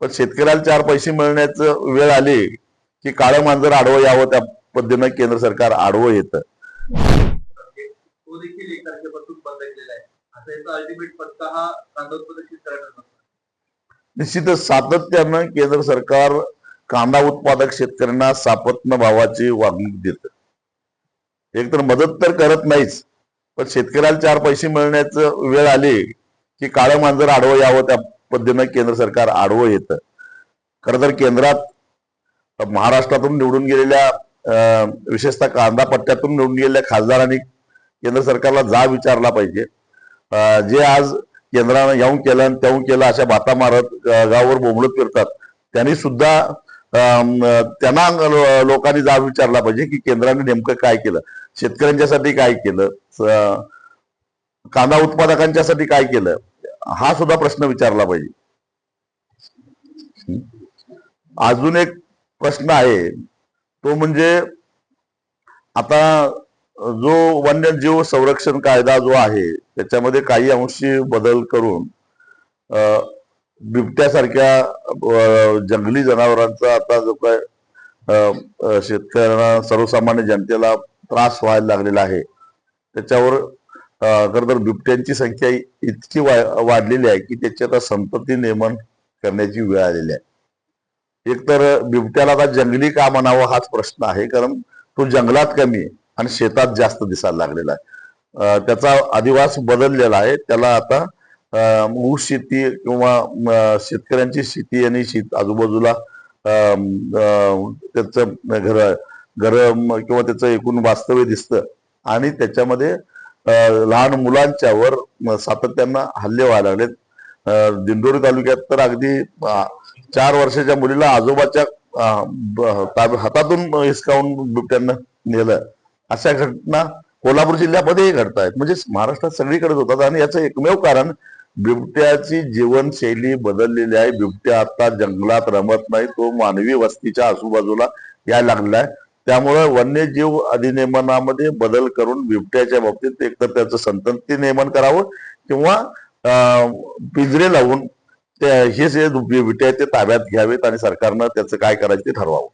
पण शेतकऱ्याला चार पैसे मिळण्याचं वेळ आली की काळं मांजर आडवं यावं त्या पद्धतीनं केंद्र सरकार आडवं येतं. निश्चितच सातत्यानं केंद्र सरकार कांदा उत्पादक शेतकऱ्यांना सापत्न भावाची वागणूक देत. एक तर मदत तर करत नाहीच पण शेतकऱ्याला चार पैसे मिळण्याचं वेळ आली की काळं मांजर आडवं यावं त्या पद्धतीनं केंद्र सरकार आडवं येतं. खरं तर केंद्रात महाराष्ट्रातून निवडून गेलेल्या अं, विशेषतः कांदा पट्ट्यातून निवडून गेलेल्या खासदारांनी केंद्र सरकारला जा विचारला पाहिजे. जे आज केंद्रानं येऊन केलं आणि त्याहून केलं अशा बाता मारत गावावर बोंबलत फिरतात त्यांनी सुद्धा अं, त्यांना लोकांनी जाब विचारला पाहिजे की केंद्राने नेमकं काय केलं? शेतकऱ्यांच्यासाठी काय केलं? कांदा उत्पादकांच्यासाठी काय केलं? हा सुद्धा प्रश्न विचारला पाहिजे. अजून एक प्रश्न आहे. तो म्हणजे आता जो वन्यजीव संरक्षण कायदा जो आहे त्याच्यामध्ये काही अंशी बदल करून बिबट्यासारख्या जंगली जनावरांचा आता जो काय शेतकऱ्यांना सर्वसामान्य जनतेला त्रास व्हायला लागलेला आहे. त्याच्यावर खरं तर बिबट्यांची संख्या इतकी वा- वाढलेली आहे की त्याची आता संतती नियमन करण्याची वेळ आलेली आहे. एकतर बिबट्याला आता जंगली का म्हणावं हाच प्रश्न आहे कारण तो जंगलात कमी आहे आणि शेतात जास्त दिसायला लागलेला आहे. त्याचा अधिवास बदललेला आहे. त्याला आता ऊस शेती किंवा शेतकऱ्यांची शेती आणि शेत आजूबाजूला अं, त्याचं घर घर किंवा त्याचं एकूण वास्तव्य दिसतं आणि त्याच्यामध्ये लहान मुलांच्यावर सातत्यानं हल्ले व्हायला लागलेत. दिंडोरी तालुक्यात तर अगदी चार वर्षाच्या मुलीला आजोबाच्या हातातून हिसकावून बिबट्यानं नेलं. अशा घटना कोल्हापूर जिल्ह्यामध्येही घडत आहेत. म्हणजे महाराष्ट्रात सगळीकडे होतात आणि याचं एकमेव कारण बिबट्याची जीवनशैली बदललेली आहे. बिबट्या आता जंगलात रमत नाही. तो मानवी वस्तीच्या आजूबाजूला यायला लागलाय. आहे त्यामुळे वन्यजीव अधिनियमनामध्ये बदल करून बिबट्याच्या बाबतीत एकतर त्याचं संतती नियमन करावं किंवा अं, पिंजरे लावून ते हे जे बिबट्या ते ताब्यात घ्यावेत आणि सरकारनं त्याचं काय करायचं ते ठरवावं.